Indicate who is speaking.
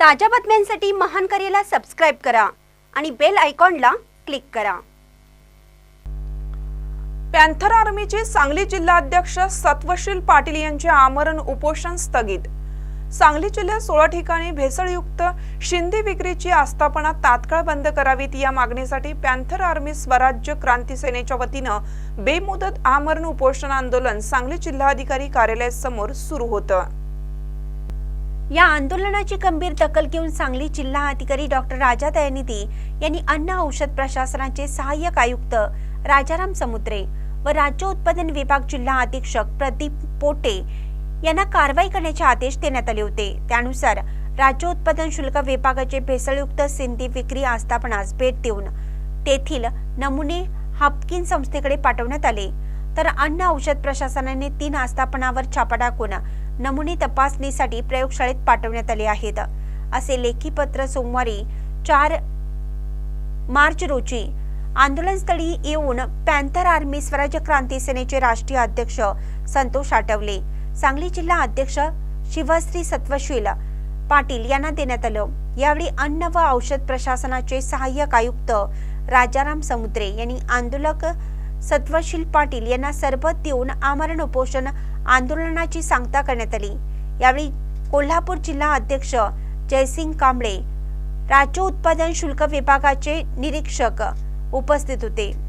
Speaker 1: ताज्या बातम्यांसाठी महान करेला सबस्क्राईब करा आणि बेल आयकॉनला क्लिक करा.
Speaker 2: पॅन्थर आर्मीचे सांगली जिल्हाध्यक्ष सत्वशील पाटील यांचे आमरण उपोषण स्थगित. सांगली जिल्ह्यात सोळा ठिकाणी भेसळयुक्त शिंदे विक्रीची आस्थापना तात्काळ बंद करावीत या मागणीसाठी पॅन्थर आर्मी स्वराज्य क्रांती सेनेच्या वतीनं बेमुदत आमरण उपोषण आंदोलन सांगली जिल्हाधिकारी कार्यालयासमोर सुरू होतं.
Speaker 1: या आंदोलनाची गंभीर दखल घेऊन सांगली जिल्हा अधिकारी डॉक्टर राजा दयानिधी यांनी अन्न औषध प्रशासनाचे सहाय्यक आयुक्त राजाराम समुद्रे व राज्य उत्पादन विभाग जिल्हा अधीक्षक प्रदीप पोटे यांना कारवाई करण्याचे आदेश देण्यात आले होते. त्यानुसार राज्य उत्पादन शुल्क विभागाचे भेसळयुक्त सिंधी विक्री आस्थापनास भेट देऊन तेथील नमुने हापकिन संस्थेकडे पाठवण्यात आले. तर अन्न औषध प्रशासनाने तीन आस्थापनावर छापा टाकून नमुने तपासणीसाठी प्रयोगशाळेत पाठवण्यात आले आहेत. असे लेखी पत्र सोमवारी चार मार्च रोजी आंदोलनस्थळी येऊन पॅन्थर आर्मी स्वराज्य क्रांती सेनेचे राष्ट्रीय अध्यक्ष संतोष आठवले सांगली जिल्हा अध्यक्ष शिवश्री सत्वशील पाटील यांना देण्यात आलं. यावेळी अन्न व औषध प्रशासनाचे सहाय्यक आयुक्त राजाराम समुद्रे यांनी आंदोलक सत्वशील पाटील यांना सरबत देऊन आमरण उपोषण आंदोलनाची सांगता करण्यात आली. यावेळी कोल्हापूर जिल्हा अध्यक्ष जयसिंग कांबळे राज्य उत्पादन शुल्क विभागाचे निरीक्षक उपस्थित होते.